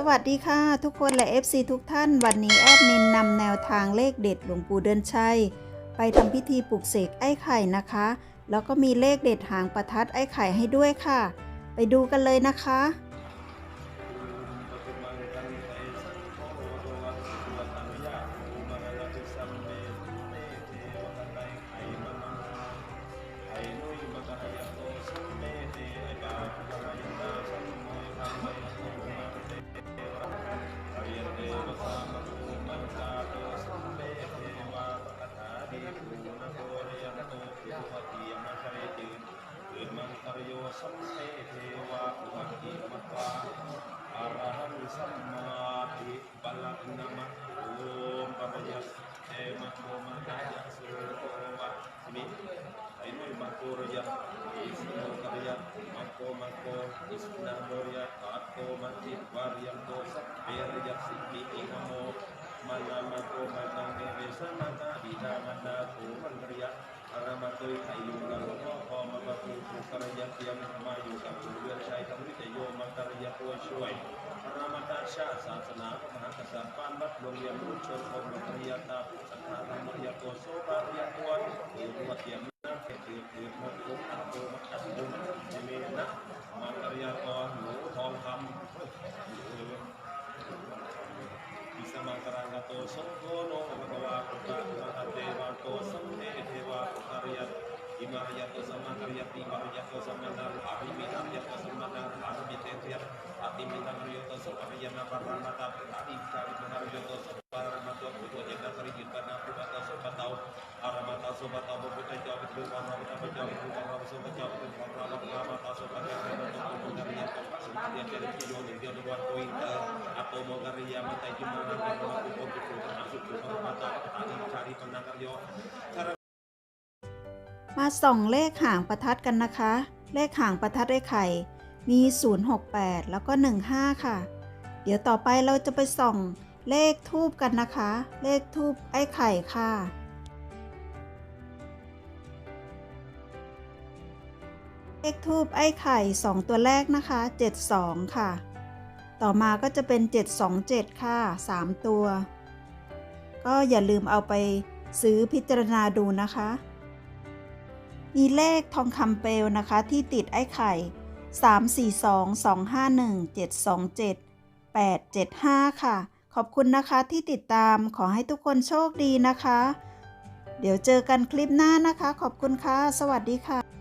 สวัสดีค่ะ ทุกคนและ FC ทุกท่าน วันนี้แอดมินนำแนวทางเลขเด็ดหลวงปู่เดินชัย ไปทำพิธีปลุกเสกไอ้ไข่นะคะ แล้วก็มีเลขเด็ดหางประทัดไอ้ไข่ให้ด้วยค่ะ ไปดูกันเลยนะคะ समस्ते देवा वकी Ini mana mana bisa mengkerangkat tuh sembuh nong ร์อะโตโมกริยามะไตจิโมนะนะนะอุปกุตุนะสุขุพระมะตาปะติจาริปนังกโยมาส่องเลขหางประทัดกันนะคะ เลขหางประทัดไอ้ไข่ มี 068 แล้วก็ 15 ค่ะ เดี๋ยวต่อไปเราจะไปส่องเลขทูบกันนะคะ เลขทูบไอ้ไข่ค่ะ ขทูบไอ้ไข่ 2 ตัวแรกนะคะ 72 ค่ะ ต่อมาก็จะเป็น 727 ค่ะ 3 ตัว ก็อย่าลืมเอาไปซื้อพิจารณาดูนะคะ มีเลขทองคำเปลวนะคะที่ติดไอ้ไข่ 342 251 727 875 ค่ะ ขอบคุณนะคะที่ติดตามขอให้ทุกคนโชคดีนะคะ เดี๋ยวเจอกันคลิปหน้านะคะ ขอบคุณค่ะ สวัสดีค่ะ